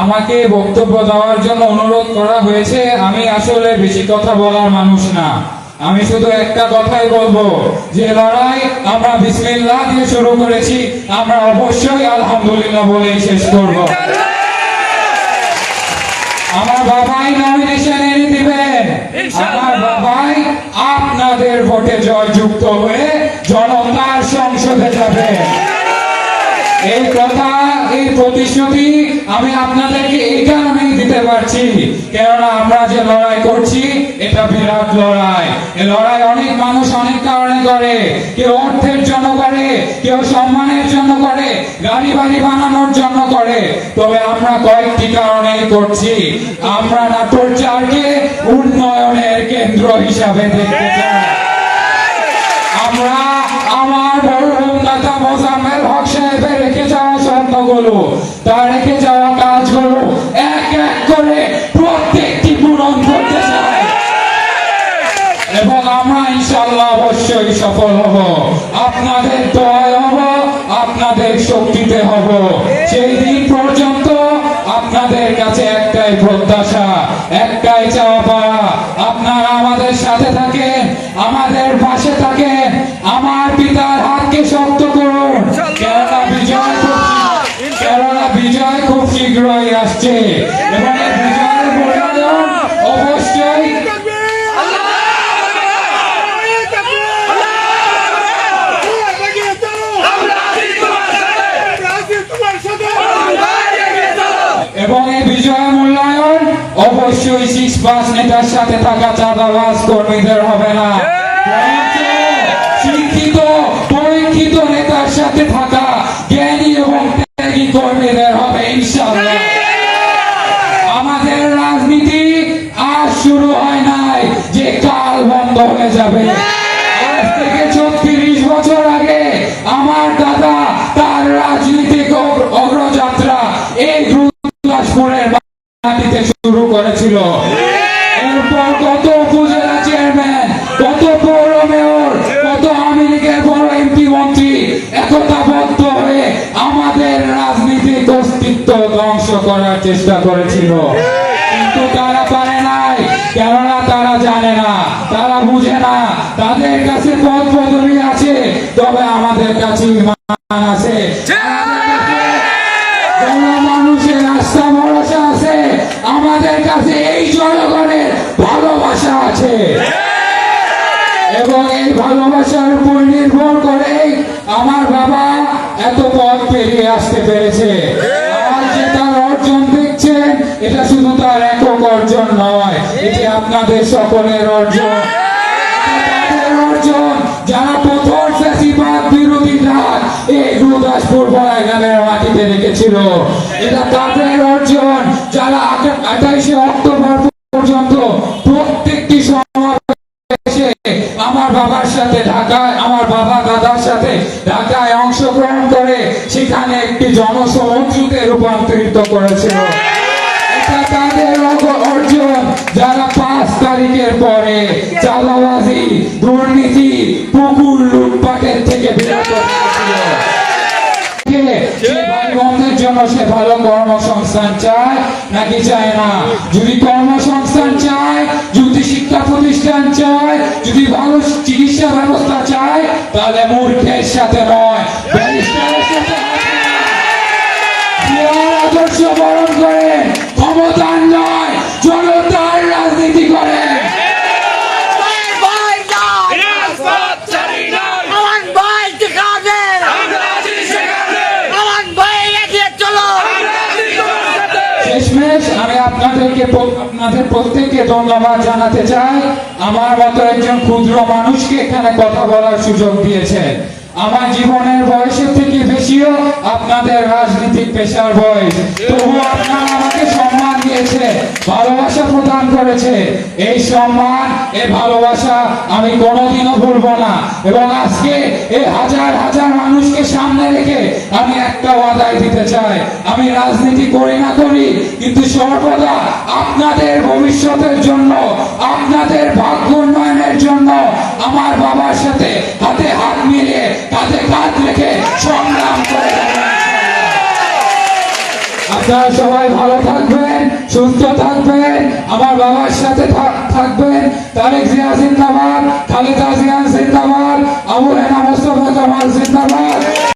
আমাকে বক্তব্য দেওয়ার জন্য অনুরোধ করা হয়েছে আমি আসলে বেশি কথা বলার মানুষ না। আমি শুধু একটা কথাই বলব যে লড়াই আমরা বিসমিল্লাহ দিয়ে শুরু করেছি আমরা অবশ্যই আলহামদুলিল্লাহ বলেই শেষ করব। আমার বাবাই নমিনেশন এনে দিবেন। আমার বাবাই আপনাদের ভোটে জয়যুক্ত হয়ে জনতার সংসদে যাবে এই কথা, এই প্রতিশ্রুতি আমি আপনাদেরকে এই কারণেই দিতে পারছি। কেননা আমরা যে লড়াই করছি, এটা বিরাট লড়াই। এই লড়াই অনেক মানুষ অনেক কারণে করে। কেউ অর্থের জন্য করে, কেউ সম্মানের জন্য করে, গাড়ি বাড়ি বানানোর জন্য করে। তবে আমরা কয়েকটি কারণেই করছি। আমরা নাটোর চারকে উন্নয়নের কেন্দ্র হিসাবে দেখতে রেখে যাওয়া কাজগুলো এক এক করে প্রত্যেকটি পূরণ করতে চাই। এবং আমরা ইনশাল্লাহ অবশ্যই সফল হব। আপনাদের হব, আপনাদের শক্তিতে হব। সেই দিন পর্যন্ত আপনাদের কাছে একটাই প্রত্যাশা, একটাই চাওয়া আপনারা আমাদের সাথে থাকেন, আমাদের পাশে থাকেন, আমার পিতার হাতকে শক্ত বিজয় খুব শীঘ্রই আসছে। এবং এই বিজয় মূল্যায়ন অবশ্যই সিক্স পাস নেতার সাথে থাকা চাঁদাবাজ কর্মীদের হবে না। শিক্ষিত, পরীক্ষিত নেতার সাথে থাকা কর্মীদের হবে ইনশাআল্লাহ। আমাদের রাজনীতি আজ শুরু হয় নাই, যে কাল বন্ধ হয়ে যাবে। আজ থেকে ছত্রিশ বছর আগে আমার দাদা তার রাজনীতিক অগ্রযাত্রা এই গুরুদাসপুরের মাটিতে শুরু করেছিল। অস্তিত্ব ধ্বংস করার চেষ্টা করেছিল। কিন্তু তারা পারে নাই, কেননা তারা জানে না, তারা বুঝে না, তাদের কাছে পদ পদবি আছে, তবে আমাদের কাছে ইমান আছে। এবং এই ভালোবাসার উপর নির্ভর করে আমার বাবা এত পথ পেরিয়ে আসতে পেরেছে। আপনাদের সকলের অর্জন। অর্জন যারা প্রথম বিরোধী এই গুরুদাসপুর বড়াইগ্রামের মাটিতে রেখেছিল। এটা তাদের অর্জন যারা আঠাইশে অক্টোবর পর্যন্ত প্রত্যেকটি সমাবেশে আমার বাবার সাথে ঢাকায়, আমার বাবা দাদার সাথে ঢাকায় অংশগ্রহণ করে সেখানে একটি জনসমুদ্রতে রূপান্তরিত করেছিল। এটা তাদের অগ- যারা পাঁচ তারিখের পরে চাঁদাবাজি, দুর্নীতি, পুকুর লুটপাটের থেকে বিরত যদি শিক্ষা প্রতিষ্ঠান চায়, যদি ভালো চিকিৎসা ব্যবস্থা চায়, তাহলে মূর্খের সাথে নয় আদর্শ বরণ করেন। আপনাদেরকে আপনাদের প্রত্যেককে ধন্যবাদ জানাতে চাই। আমার মতো একজন ক্ষুদ্র মানুষকে এখানে কথা বলার সুযোগ দিয়েছে। আমার জীবনের বয়সের থেকে বেশিও আপনাদের রাজনীতিক পেশার বয়স। তবু আপনারা আমাকে সম্মান দিয়েছে ভালোবাসা প্রদান করেছে। এই সম্মান, এই ভালোবাসা আমি কোনোদিনও ভুলবো না। এবং আজকে এই হাজার হাজার মানুষকে সামনে রেখে আমি একটা ওয়াদায় দিতে চাই। আমি রাজনীতি করি না করি, কিন্তু সর্বদা আপনাদের ভবিষ্যতের জন্য, আপনাদের ভাগ্য উন্নয়নের জন্য আমার বাবার সাথে হাতে হাত মিলিয়ে কাঁধে কাঁধ রেখে সংগ্রাম করে আপনারা সবাই ভালো থাকবেন। সুস্থ থাকবেন, আমার বাবার সাথে থাক- থাকবেন, তারেক জিয়া জিন্দাবাদ, খালেদা জিয়া জিন্দাবাদ আবু হেনা মোস্তফা জামাল জিন্দাবাদ।